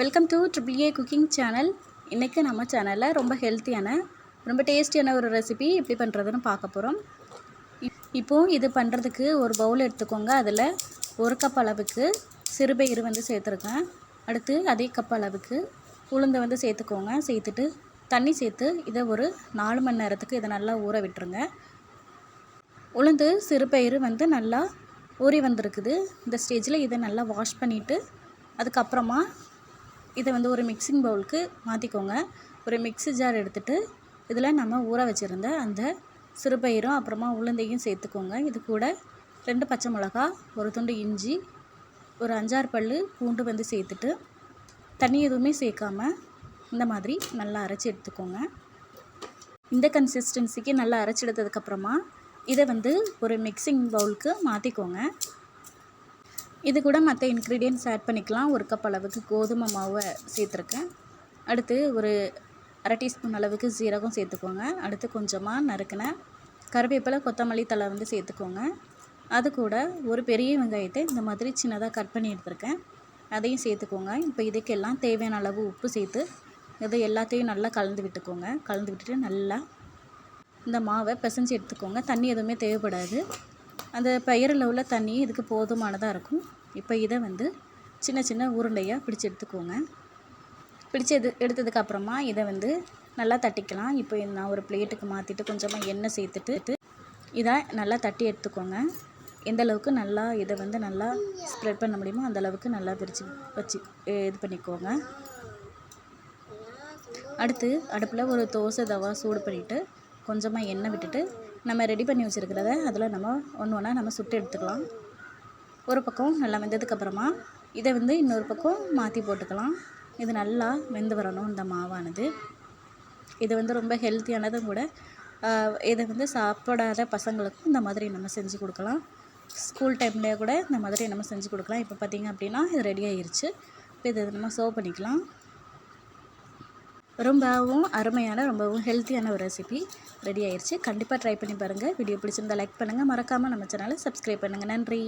Welcome to triple A cooking channel இன்றைக்கி நம்ம சேனலில் ரொம்ப ஹெல்த்தியான ரொம்ப டேஸ்டியான ஒரு ரெசிபி எப்படி பண்ணுறதுன்னு பார்க்க போகிறோம் இப்போது இது பண்ணுறதுக்கு ஒரு பவுல் எடுத்துக்கோங்க. அதில் ஒரு கப் அளவுக்கு சிறுபயிறு வந்து சேர்த்துருக்கேன். அடுத்து அதே கப் அளவுக்கு உளுந்தை வந்து சேர்த்துக்கோங்க. சேர்த்துட்டு தண்ணி சேர்த்து இதை ஒரு நாலு மணி நேரத்துக்கு இதை நல்லா ஊற விட்டுருங்க. உளுந்து சிறுபயிறு வந்து நல்லா ஊறி வந்திருக்குது. இந்த ஸ்டேஜில் இதை நல்லா வாஷ் பண்ணிவிட்டு அதுக்கப்புறமா இதை வந்து ஒரு மிக்சிங் பவுலுக்கு மாற்றிக்கோங்க ஒரு மிக்ஸி ஜார் எடுத்துகிட்டு இதில் நம்ம ஊற வச்சுருந்த அந்த சிறுபயிரும் அப்புறமா உளுந்தையும் சேர்த்துக்கோங்க. இது கூட ரெண்டு பச்சை மிளகா ஒரு துண்டு இஞ்சி ஒரு அஞ்சாறு பல் பூண்டு வந்து சேர்த்துட்டு தண்ணி எதுவுமே சேர்க்காம இந்த மாதிரி நல்லா அரைச்சி எடுத்துக்கோங்க. இந்த கன்சிஸ்டன்சிக்கு நல்லா அரைச்சி எடுத்ததுக்கப்புறமா இதை வந்து ஒரு மிக்சிங் பவுலுக்கு மாற்றிக்கோங்க இது கூட மற்ற இன்க்ரீடியன்ட்ஸ் ஆட் பண்ணிக்கலாம். ஒரு கப் அளவுக்கு கோதுமை மாவை சேர்த்துருக்கேன். அடுத்து ஒரு அரை டீஸ்பூன் அளவுக்கு சீரகம் சேர்த்துக்கோங்க. அடுத்து கொஞ்சமாக நறுக்கின கருவேப்பிலை கொத்தமல்லி தழை வந்து சேர்த்துக்கோங்க. அது கூட ஒரு பெரிய வெங்காயத்தை இந்த மாதிரி சின்னதாக கட் பண்ணி எடுத்திருக்கேன். அதையும் சேர்த்துக்கோங்க. இப்போ இதுக்கெல்லாம் தேவையான அளவு உப்பு சேர்த்து இது எல்லாத்தையும் நல்லா கலந்து விட்டுக்கோங்க. கலந்து விட்டுட்டு நல்லா இந்த மாவை பிசைஞ்சு எடுத்துக்கோங்க. தண்ணி எதுவுமே தேவைப்படாது. அந்த பயிரில் உள்ள தண்ணி இதுக்கு போதுமானதாக இருக்கும். இப்போ இதை வந்து சின்ன சின்ன உருண்டையாக பிடிச்சி எடுத்துக்கோங்க. பிடிச்சி எடு எடுத்ததுக்கப்புறமா இதை வந்து நல்லா தட்டிக்கலாம். இப்போ நான் ஒரு பிளேட்டுக்கு மாற்றிட்டு கொஞ்சமாக எண்ணெய் சேர்த்துட்டு இதை நல்லா தட்டி எடுத்துக்கோங்க. எந்த அளவுக்கு நல்லா இதை வந்து நல்லா ஸ்ப்ரெட் பண்ண முடியுமோ அந்த அளவுக்கு நல்லா பிரித்து வச்சு இது பண்ணிக்கோங்க. அடுத்து அடுப்பில் ஒரு தோசை தவா சூடு பண்ணிவிட்டு கொஞ்சமாக எண்ணெய் விட்டுட்டு நம்ம ரெடி பண்ணி வச்சுருக்கிறத அதில் நம்ம ஒன்று ஒன்றா நம்ம சுட்டு எடுத்துக்கலாம். ஒரு பக்கம் நல்லா வெந்ததுக்கப்புறமா இதை வந்து இன்னொரு பக்கம் மாற்றி போட்டுக்கலாம். இது நல்லா வெந்து வரணும் இந்த மாவானது. இது வந்து ரொம்ப ஹெல்த்தியானதும் கூட இதை வந்து சாப்பிடாத பசங்களுக்கும் இந்த மாதிரி நம்ம செஞ்சு கொடுக்கலாம். ஸ்கூல் டைம்லேயே கூட இந்த மாதிரி நம்ம செஞ்சு கொடுக்கலாம். இப்போ பார்த்திங்க அப்படின்னா இது ரெடி ஆயிருச்சு. இப்போ இதை நம்ம சர்வ் பண்ணிக்கலாம். ரொம்பவும் அருமையான ரொம்பவும் ஹெல்த்தியான ஒரு ரெசிபி ரெடி ஆயிடுச்சு கண்டிப்பாக ட்ரை பண்ணி பாருங்கள் வீடியோ பிடிச்சிருந்தால் லைக் பண்ணுங்கள் மறக்காமல் நம்ம சேனலை சப்ஸ்கிரைப் பண்ணுங்கள் நன்றி.